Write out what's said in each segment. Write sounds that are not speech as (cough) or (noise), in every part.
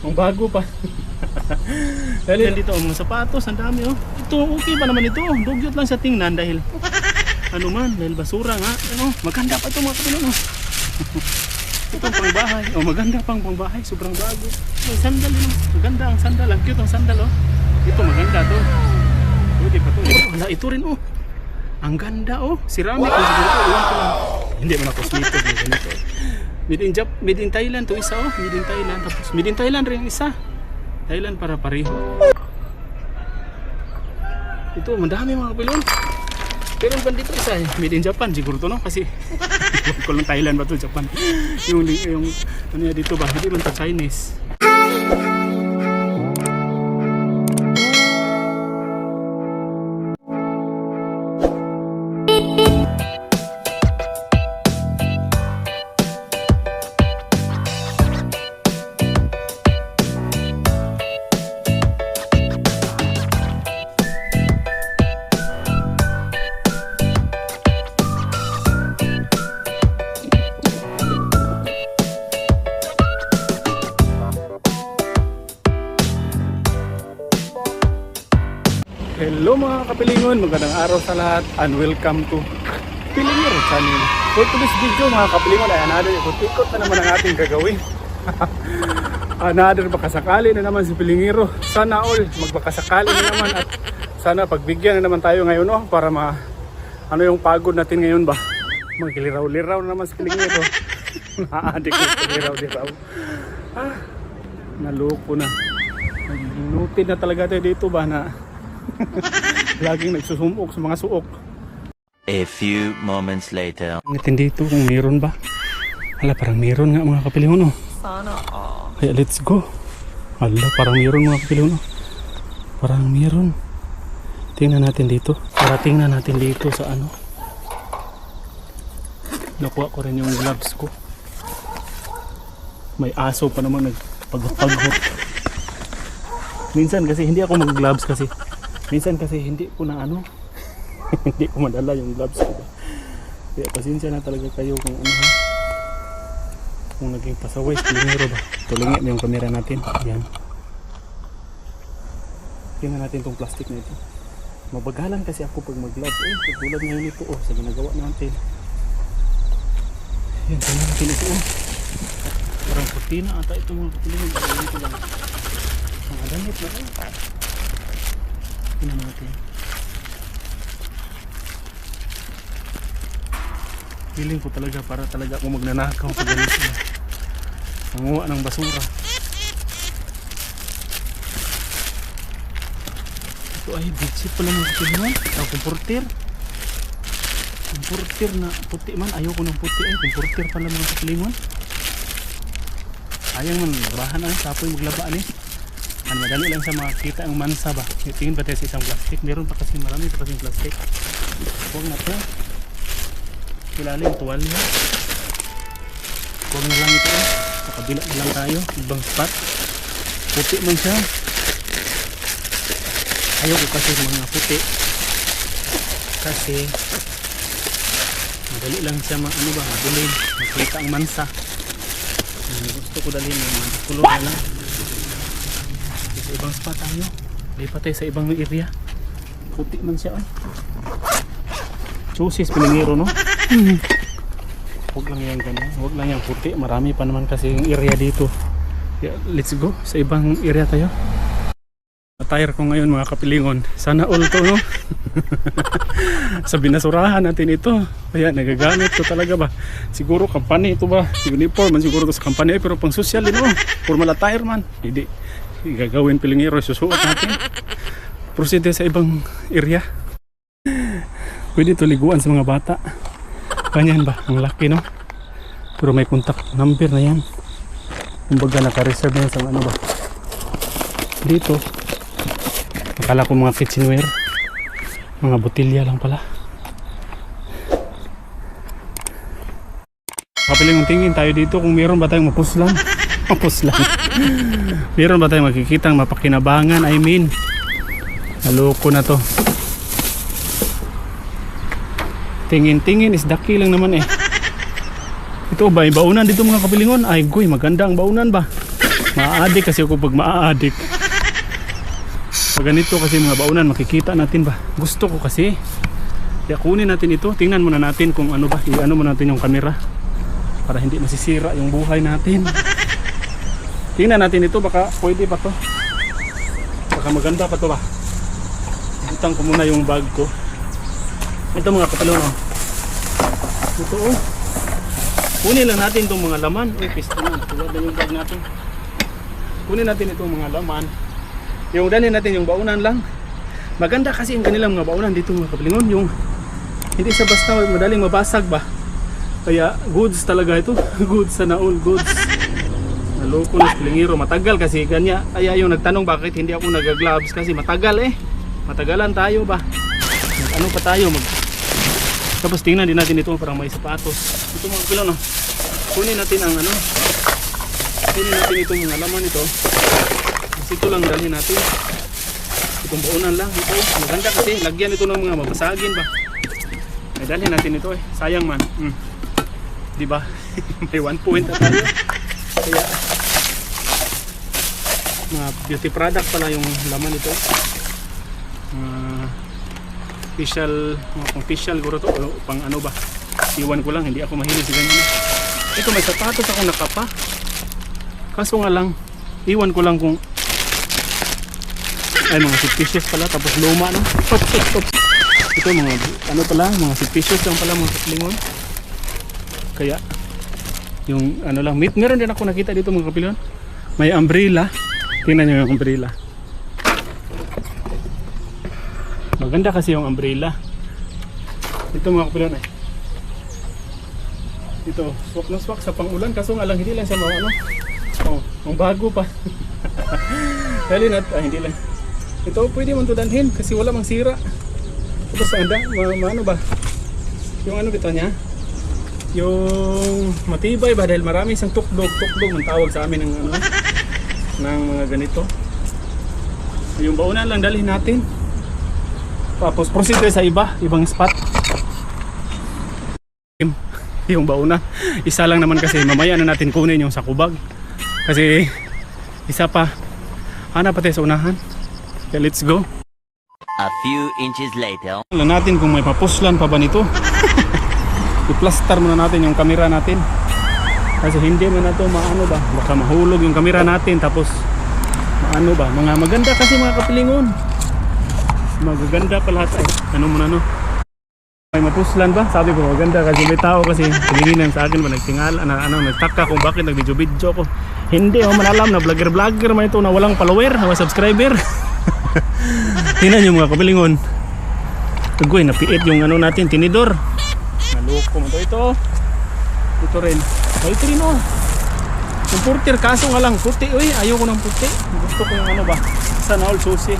Ang bago pa. dahil dito ang mga sapatos, ang dami oh. Ito okay pa naman ito. Dugyot lang sa tingnan dahil ano man, dahil basura nga. Ano, maganda pa ito mga kapilon oh. ito ang pangbahay. Oh, maganda pang pangbahay, sobrang bago. Oh, sandal yun. oh. Maganda ang sandal, ang cute ang sandal oh. Ito maganda to. Pwede pa to. Oh, wala, ito rin oh. Ang ganda oh. Ceramic wow! siguro ko lang. Hindi man ako ng ganito. Made in, Jap made in Thailand to isa oh. Made in Thailand. Tapos made in Thailand rin yung isa. Thailand para pareho. Ito, madami mga kapilon. Pero ang dito isa eh. Made in Japan siguro to no? Kasi (laughs) lang Thailand ba to Japan. yung, yung ano yan dito ba? Hindi man to Chinese. Hello mga kapilingon, magandang araw sa lahat and welcome to Pilingero Channel. For today's video mga kapilingon ay another ikot-ikot na naman ang ating gagawin. (laughs) another bakasakali na naman si Pilingero. Sana all magbakasakali na naman at sana pagbigyan na naman tayo ngayon no, para ma ano yung pagod natin ngayon ba? Magliraw-liraw na naman si Pilingero. (laughs) Naadik na sa liraw-liraw. Ah, naloko na. Naglutin na talaga tayo dito ba na (laughs) Laging nagsusumok sa mga suok. A few moments later. Ngatin dito kung meron ba. Hala, parang meron nga mga kapilingon oh. Sana all. Kaya let's go. Hala, parang meron mga kapilingon oh. Parang meron. Tingnan natin dito. Para tingnan natin dito sa ano. Nakuha ko rin yung gloves ko. May aso pa naman nagpagpaghot. (laughs) Minsan kasi hindi ako mag-gloves kasi. Minsan kasi hindi ko na ano. (laughs) hindi ko madala yung gloves ko ba. Kaya pasensya na talaga kayo kung ano ha. Kung naging pasaway, (laughs) pilingero ba. Tulingin mo yung camera natin. Yan. Tingnan natin tong plastic na ito. Mabagalan kasi ako pag mag-gloves. Eh, katulad ngayon ito oh, sa ginagawa natin. Yan, tingnan natin ito oh. Parang putina ata ito mga kapilingin. Tingnan ko lang. Mga damit na natin. Feeling ko talaga para talaga ako magnanakaw sa ganito. Manguha ng basura. Ito ay bedsheet pala mga kapilman. Ito kumporter. Kumporter na puti man. Ayoko ng puti. Ay, kumporter pala mga kapilman. Ayang man, labahan ay. Tapoy maglabaan eh. Ang madali lang sa makita ang mansa ba. Tingin ba tayo sa isang plastic? Meron pa kasi marami pa kasi plastic. Huwag na to. Ilalim, tuwalya. Huwag na lang ito. Sa lang tayo. Ibang spot. Puti man siya. Ayoko kasi mga puti. Kasi madali lang siya ma ano ba, madali. Makita ang mansa. Gusto ko dalhin mga kulong na lang sa ibang spot tayo lipat tayo sa ibang area. Puti man siya ay chusis pilingero no? (laughs) Huwag lang yan ganyan. Huwag lang yan puti. Marami pa naman kasi yung area dito. Yeah, let's go sa ibang area tayo. Attire ko ngayon mga kapilingon. Sana all to no? (laughs) Sa binasurahan natin ito. Kaya nagagamit ko talaga ba? Siguro company ito ba? Uniform man siguro to sa company. Eh, pero pang social din oh formal attire man. Hindi gagawin pilingero susuot natin. (laughs) Proceed sa ibang area. Pwede ito liguan sa mga bata. Ganyan ba? Ang laki no? Pero may contact number na yan. Kumbaga naka-reserve na yan sa ano ba? Dito. Akala ko mga kitchenware. Mga botilya lang pala. Kapiling tingin tayo dito kung meron ba tayong mapuslan mapuslan (laughs) meron ba tayong makikitang mapakinabangan I mean naloko na to tingin-tingin is daki lang naman eh (laughs) ito ba yung baunan dito mga kapilingon ay goy maganda ang baunan ba Ma-addict kasi ako pag ma-addict. Pag ganito kasi mga baunan, makikita natin ba? Gusto ko kasi. Kaya kunin natin ito. Tingnan muna natin kung ano ba. I-ano muna natin yung camera. Para hindi masisira yung buhay natin. Tingnan natin ito. Baka pwede pa to. Baka maganda pa to ba? Butang ko muna yung bag ko. Ito mga kapalon oh. Ito oh. Kunin lang natin itong mga laman. Uy, pista na. Tulad yung bag natin. Kunin natin itong mga laman. Yung danin natin yung baunan lang. Maganda kasi ang kanilang mga baunan dito mga kapalingon. Yung hindi sa basta madaling mabasag ba. Kaya goods talaga ito. (laughs) goods sana all goods. Naloko na pilingiro. Matagal kasi kanya. Kaya yung nagtanong bakit hindi ako nag-gloves kasi matagal eh. Matagalan tayo ba. Ano pa tayo mag tapos tingnan din natin ito parang may sapatos. Ito mga kilo no. Kunin natin ang ano. Kunin natin itong laman ito. Kasi ito lang dalhin natin. Itong baunan lang. Ito. Maganda kasi. Lagyan ito ng mga mabasagin ba. Ay dalhin natin ito eh. Sayang man. Hmm. Di ba? (laughs) may one point na tayo. Kaya mga beauty product pala yung laman ito. Mga official, mga pang guro to. O pang ano ba? Iwan ko lang. Hindi ako mahilig sa ganyan. Ito may sapatos ako nakapa. Kaso nga lang, iwan ko lang kung ay mga suspicious pala tapos luma no (laughs) ito mga ano pala mga suspicious lang pala mga kaplingon kaya yung ano lang mit meron din ako nakita dito mga kapilon may umbrella tingnan nyo yung umbrella. Maganda kasi yung umbrella. Ito mga kapilon eh. Ito swak na swak sa pangulan kaso nga lang hindi lang siya mga ano oh, ang bago pa. (laughs) Dali nat ah, hindi lang. Ito pwede man to danhin kasi wala mang sira. Tapos anda ma, ma- ano ba? Yung ano bito niya? Yung matibay ba? Dahil marami isang tukdog. Tukdog ang tawag sa amin ng ano ng mga ganito. Yung baunan lang dalhin natin. Tapos proceed sa iba ibang spot. Yung bauna. Isa lang naman kasi mamaya na natin kunin yung sakubag. Kasi isa pa. Hanap pa tayo sa unahan. Kaya let's go. A few inches later. Tingnan natin kung may papuslan pa ba nito. (laughs) I-plaster muna natin yung camera natin. Kasi hindi man na to maano ba, baka mahulog yung camera natin tapos maano ba, mga maganda kasi mga kapilingon. Magaganda pa lahat ay. Ano muna no? May mapuslan ba? Sabi ko maganda kasi may tao kasi tumingin sa akin ba nagtingala na ano nagtaka kung bakit nagvideo-video ko. Hindi oh malalam na vlogger-vlogger man ito na walang follower, na subscriber. (laughs) Tingnan yung mga kapilingon. Agoy, napiit yung ano natin, tinidor. Naloko mo to ito. Ito rin. Oh, ito rin oh. Yung porter, kaso nga lang, puti. Uy, ayoko ng puti. Gusto ko yung ano ba, sana all susi.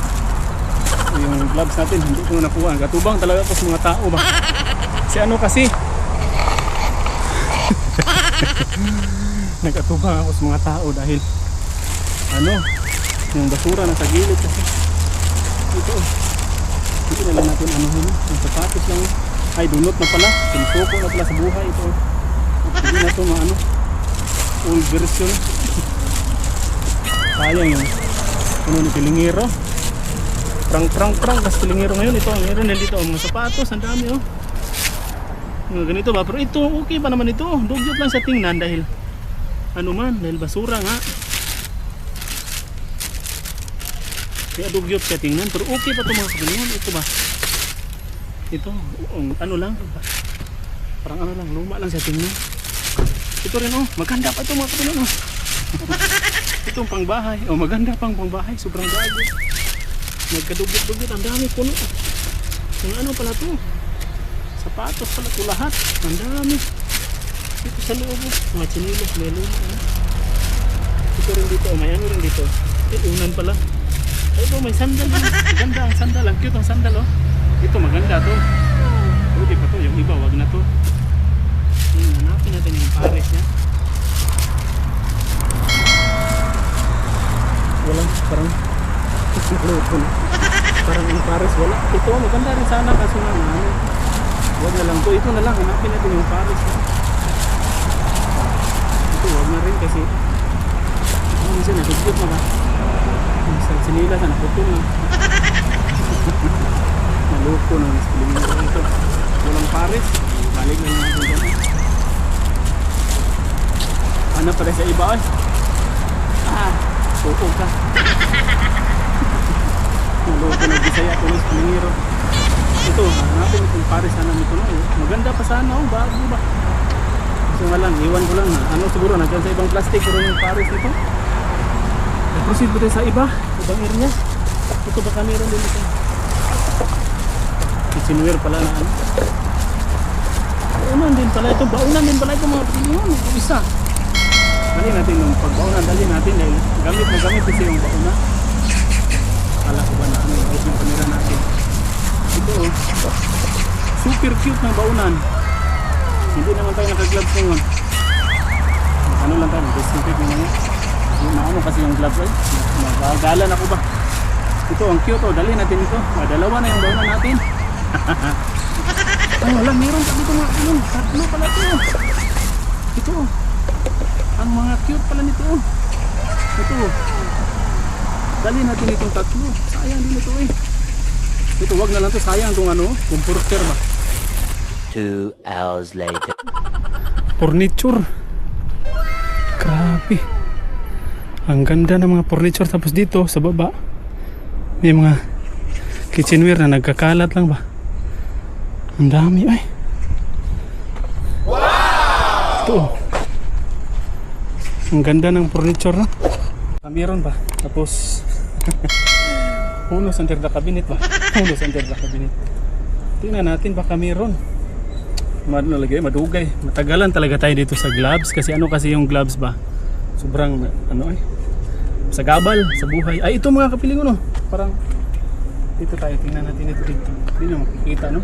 Yung gloves natin, hindi ko na nakuha. Gatubang talaga ako sa mga tao ba. Si ano kasi, (laughs) nagkatubang ako sa mga tao dahil ano, yung basura nasa gilid kasi. Ito oh. Hindi na lang natin ano yun. Yung sapatos lang. Ay, dunot na pala. Pinusuko na pala sa buhay. Ito. Hindi na ito maano. Old version. Sayang yung ano ni Pilingero. Prang prang prang. Tapos Pilingero ngayon. Ito. Meron din dito. Mga sapatos. Ang dami oh. Mga ganito ba? Pero ito okay pa naman ito. Dugyot lang sa tingnan dahil ano man. Dahil basura nga. Kaya dugyot siya tingnan. Pero okay pa ito mga kapilingon. Ito ba? Ito. um, ano lang. Parang ano lang. Luma lang siya tingnan. Ito rin oh. Maganda pa ito mga kapilingon. Oh. (laughs) Itong pangbahay. Oh, maganda pang pangbahay. Sobrang bago. Nagkadugyot-dugyot. Ang dami puno. Yung ano pala to? Sapatos pala ito lahat. Ang dami. Ito sa loob. oh. Mga chinilos. May luma. oh. Ito rin dito. Oh, may ano rin dito. Eh, unan pala. Ay, ito may sandal. din. Maganda ang sandal. Ang cute ang sandal, oh. Ito maganda to. Pwede pa to. Yung iba, wag na to. Natin yung pares niya. Walang, parang, luto na. Parang yung pares, wala. Ito, maganda rin sana kaso na, ano, wag na lang to. Ito na lang, hanapin natin yung pares niya. Ito, wag na rin kasi, Ano siya, natugyot na ba? Sa sinila sa naputol na. (laughs) Maluko na, mas piling ito. Walang pares. Balik na yung natin dyan. Ano pa rin sa iba ay? Ah, suko ka. (laughs) Maluko na Bisaya ito mas pilingiro. Ito, hanapin itong pares sana nito. No? Maganda pa sana, oh, bago ba? Gusto nga lang, iwan ko lang na ano siguro nandiyan sa ibang plastic pero yung pares nito. Proceed ba tayo sa iba? Ibang area? Ito baka meron din ito. Kitchenware pala na ano. Baunan din pala ito. Baunan din pala ito mga. Ito isa. Dali natin yung pagbaunan. Dali natin dahil gamit na gamit kasi yung bauna. Akala ko ba na ano yung yung kamera natin. Ito oh. Super cute na baunan. Hindi naman tayo naka-gloves ngayon. Ano lang tayo, disinfect naman yan. Yung ano kasi yung gloves ay. Magagalan ako ba? Ito ang cute oh, dali natin ito. Ah, dalawa na yung baunan natin. (laughs) ay wala, meron pa dito mga ano. Tatlo pala ito. Ito oh. Ang mga cute pala nito oh. Ito oh. Dali natin itong tatlo. Sayang din ito eh. Ito wag na lang to sayang itong ano, comforter ba? Two hours later. furniture. Grabe. Ang ganda ng mga furniture tapos dito sa baba may mga kitchenware na nagkakalat lang ba? Ang dami ay. Wow! Ito. Ang ganda ng furniture no? Ah, meron ba? Tapos (laughs) Uno sa under the cabinet ba? (laughs) Uno sa under the cabinet. Tingnan natin baka meron ano lagi, madugay. Matagalan talaga tayo dito sa gloves kasi ano kasi yung gloves ba? Sobrang ano eh sa gabal, sa buhay. Ay ito mga kapiling no. Parang dito tayo tingnan natin ito dito. Hindi na makikita no.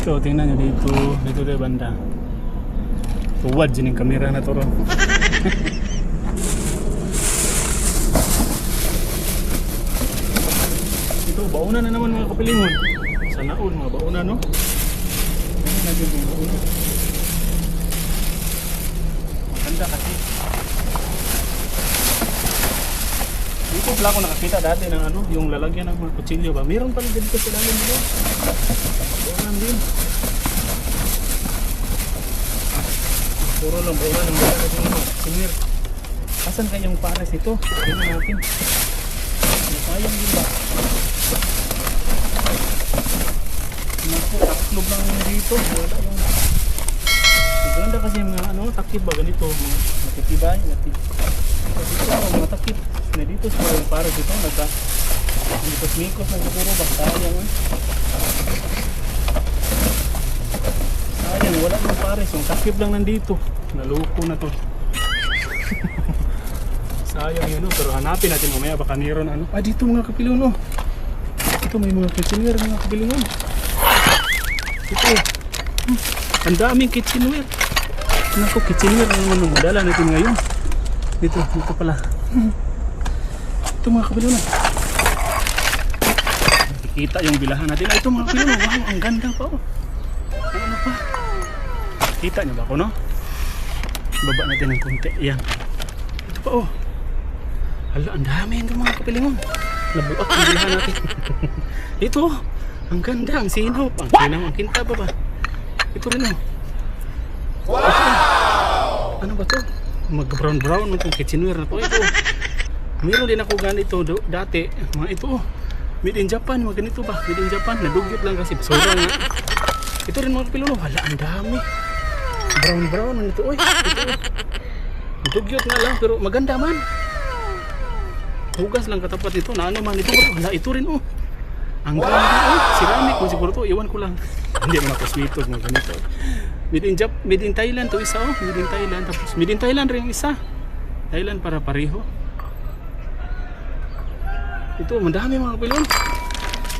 Ito tingnan nyo dito, dito tayo banda. Tuwad din yung kamera na to ro. (laughs) Ito, bauna na naman mga kapilingon. Sa naon, mga bauna, no? Ano natin yung bauna? Maganda kasi. Dito pala ako nakakita dati ng ano, yung lalagyan ng mga kutsilyo ba? Meron pala dito sa lalim dito. Baunan din. Puro lang baunan ng mga natin mga sinir. Asan kayong pares ito? Tingnan natin. Sayang din ba? Naku, taklog lang dito. Wala yung... Maganda kasi mga ano, takip ba ganito? Matitibay, matib. Kasi ito, mga takip. Na dito sa mga para dito, nagka... Mikos-mikos na siguro ba? Sayang eh. Sayang, wala yung pares. Yung takip lang nandito. Naluko na to. Sayang yun, no? pero hanapin natin mamaya baka meron ano. Ah, dito mga kapilon, no? Ito may mga kitchenware mga kapilon. Ito. Hmm, Ang daming kitchenware. Naku, kitchenware ang ano, madala natin ngayon. Dito, dito pala. Hmm. Ito mga kapilon. Nakikita yung bilahan natin. Ah, ito mga kapilon, wow, ang ganda pa. Oh. Ano pa? Kita niyo ba ako, no? Baba natin ng konti. Yan. Ito pa, oh. Hala, ang dami (laughs) ito mga kapilingon. Nabuak ang bilahan natin. ito, ang ganda, ang sinop. Ang sinaw, ang kinta pa ba? Ito rin oh. Wow! Ano ba to? Mag-brown brown man itong kitchenware na to. Ito. (laughs) Meron din ako ganito dati. Mga ito oh. Made in Japan, mga ganito ba? Made in Japan, nadugyot lang kasi. Sobrang. (laughs) Ito rin mga kapilingon. Hala, ang dami. Brown brown man ito. Oy, ito. Dugyot nga lang pero maganda man. Hugas lang katapat ito na ano man ito. Wala ito rin oh. Ang ganda oh. Ceramic mo siguro to. Iwan ko lang. (laughs) Hindi mo na cosmetos mga ganito. Made in, Jap made in Thailand to isa oh. Made in Thailand. Tapos made in Thailand rin isa. Thailand para pareho. Ito, madami mga pilon.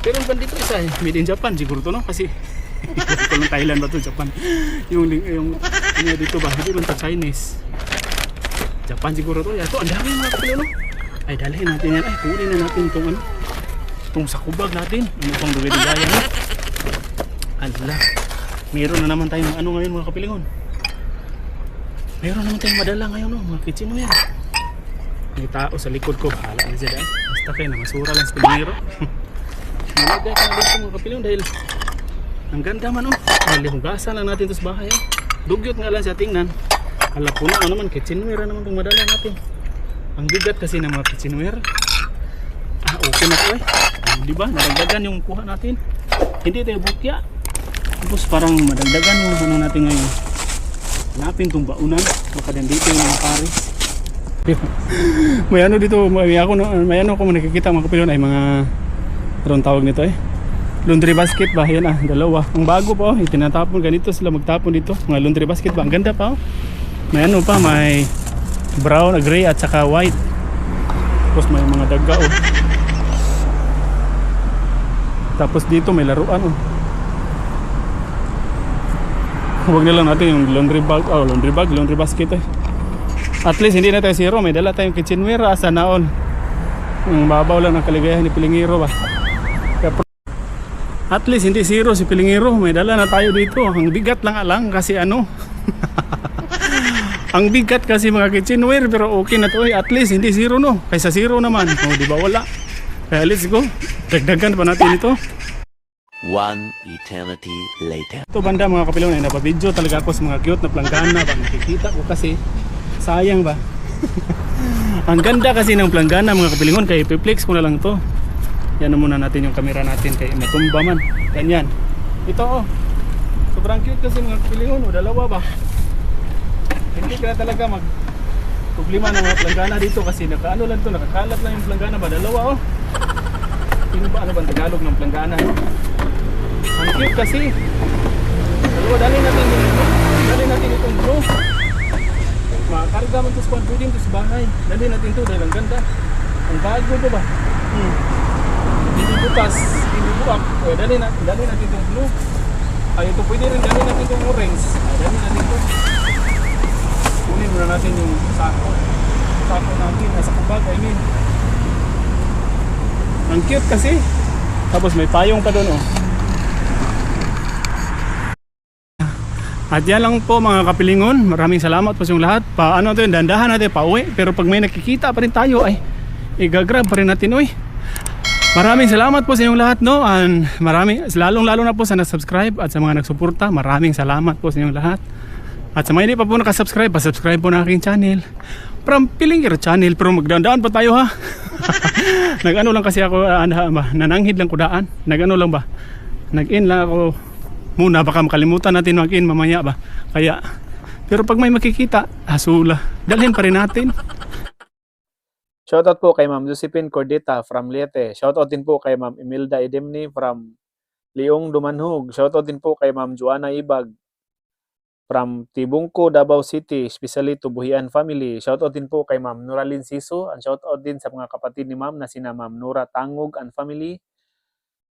Pero ang dito isa eh. Made in Japan siguro to no? Kasi Hindi ko lang Thailand ba Japan. Yung yung yung dito ba? Hindi man to Chinese. Japan siguro to. Ito, ang dami mga kapilo, no? Ay, dalhin natin yan. Ay, kunin na natin itong ano. Itong sakubag natin. Ano pang dugay-dugaya, no? Ala. Meron na naman tayong ano ngayon mga kapilingon. Meron naman tayong madala ngayon, no? mga kitchenware. May tao sa likod ko, bahala na siya dahil. Basta kayo na masura lang sa pilingero. Nalagay (laughs) ka na dito mga kapilyon dahil ang ganda man oh. Dahil hugasan lang natin ito sa bahay. Oh. Dugyot nga lang siya tingnan. Hala po na naman, kitchenware naman itong madala natin. Ang bigat kasi ng mga kitchenware. Ah, okay na to eh. Ah, di ba? Nadagdagan yung kuha natin. Hindi tayo bukya. Tapos parang madagdagan yung ano natin ngayon. Hanapin itong baunan. Baka dito yung mga pare. (laughs) may ano dito, may ako, may ano ko nakikita mga kapilyon ay mga Anong tawag nito eh? Laundry basket ba? Yan ah, dalawa. Ang bago pa oh, itinatapon ganito sila magtapon dito. Mga laundry basket ba? Ang ganda pa oh. May ano pa, may brown, gray at saka white. Tapos may mga daga oh. Tapos dito may laruan oh. Huwag na lang natin yung laundry bag, oh, laundry bag, laundry basket eh. At least hindi na tayo zero, may dala tayong kitchenware ah, sana all. Ang babaw lang ng kaligayahan ni Pilingiro ba. At least hindi zero si Pilingiro, may dala na tayo dito. Ang bigat lang alang kasi ano. (laughs) Ang bigat kasi mga kitchenware pero okay na to eh. At least hindi zero no. Kaysa zero naman. O di ba wala. Kaya let's go. Dagdagan pa natin ito. One eternity later. Ito banda mga kapilon ay napabidyo talaga ako sa mga cute na planggana ba nakikita ko kasi sayang ba (laughs) ang ganda kasi ng planggana mga kapilingon kaya ipiplex ko na lang to yan na muna natin yung camera natin kaya matumba man ganyan ito oh sobrang cute kasi mga kapilingon o dalawa ba hindi ka talaga mag problema ng mga planggana dito kasi nakaano lang to nakakalat lang yung planggana ba dalawa oh Sino ba ano ba ang Tagalog ng planggana? Ang cute kasi. Dalawa, dali natin yung Dali natin itong blue. Makakarga man ito sa. Pwede ito sa bahay. Dali natin ito dahil ang ganda. Ang bago ito ba? Hmm. Butas. Hindi buwak. Dali natin, dali natin itong blue. Ay, ito pwede rin. Dali natin itong orange. Ay, dali natin ito. Kunin muna natin yung sako. Sako natin. Nasa kubag, I mean. Ang cute kasi. Tapos may payong pa doon oh. At yan lang po mga kapilingon. Maraming salamat po sa inyong lahat. Paano to, dandahan natin pa uwi. Pero pag may nakikita pa rin tayo ay igagrab pa rin natin uwi. Maraming salamat po sa inyong lahat no. And maraming lalong lalo na po sa nag-subscribe at sa mga nagsuporta. Maraming salamat po sa inyong lahat. At sa mga hindi pa po nakasubscribe, pa-subscribe po na aking channel. From Pilingir channel pero magdandaan pa tayo ha. (laughs) Nag-ano lang kasi ako uh, nananghid lang ko daan. Nag-ano lang ba? Nag-in lang ako muna baka makalimutan natin mag-in mamaya ba. Kaya pero pag may makikita, asula. Dalhin pa rin natin. Shoutout po kay Ma'am Josephine Cordita from Leyte. Shoutout din po kay Ma'am Imelda Edemni from Leong Dumanhog. Shoutout din po kay Ma'am Joanna Ibag from Tibungko, Davao City, especially to Buhian family. Shoutout din po kay Ma'am Nuralin Siso. And shoutout din sa mga kapatid ni Ma'am na sina Ma'am Nura Tangog and family,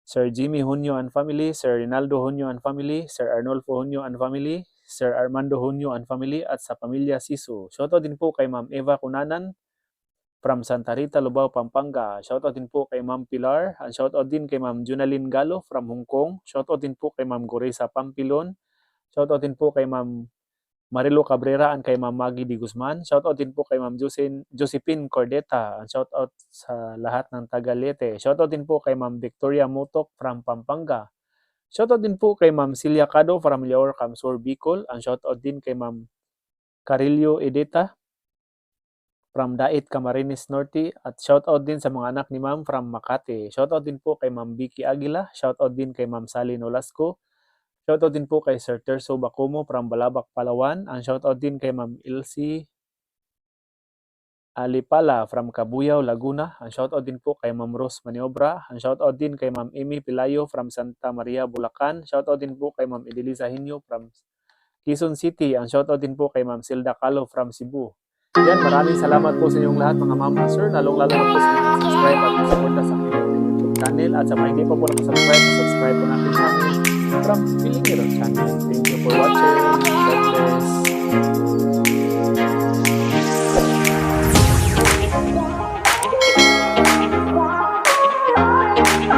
Sir Jimmy Hunyo and family, Sir Rinaldo Hunyo and family, Sir Arnolfo Hunyo and family, Sir Armando Hunyo and family, at sa pamilya Siso. Shoutout din po kay Ma'am Eva Kunanan, from Santa Rita, Lubao, Pampanga. Shoutout din po kay Ma'am Pilar. And shoutout din kay Ma'am Junalyn Galo from Hong Kong. Shoutout din po kay Ma'am Goresa Pampilon. Shoutout din po kay Ma'am Marilo Cabrera and kay Ma'am Maggie Di Guzman. Shoutout din po kay Ma'am Josephine, Cordeta. And shoutout sa lahat ng Tagalete. Shoutout din po kay Ma'am Victoria Mutok from Pampanga. Shoutout din po kay Ma'am Celia Cado from Lior, Camsur, Bicol. And shoutout din kay Ma'am Carillo Edeta from Dait Camarines Norte at shoutout din sa mga anak ni Ma'am from Makati. Shoutout din po kay Ma'am Vicky Aguila, shoutout din kay Ma'am Sally Nolasco. Shoutout din po kay Sir Terso Bacomo from Balabac, Palawan. Ang shoutout din kay Ma'am Ilse Alipala from Cabuyao, Laguna. Ang shoutout din po kay Ma'am Rose Maniobra. Ang shoutout din kay Ma'am Amy Pilayo from Santa Maria, Bulacan. Shoutout din po kay Ma'am Edelisa Hinyo from Quezon City. Ang shoutout din po kay Ma'am Silda Calo from Cebu. Yan, maraming salamat po sa inyong lahat mga ma'am at sir. Lalong lalo na po sa mga subscribe at suporta sa aking YouTube channel. At sa mga hindi pa po nakasubscribe, subscribe po natin sa aking from Hero channel. Thank you for watching. God bless.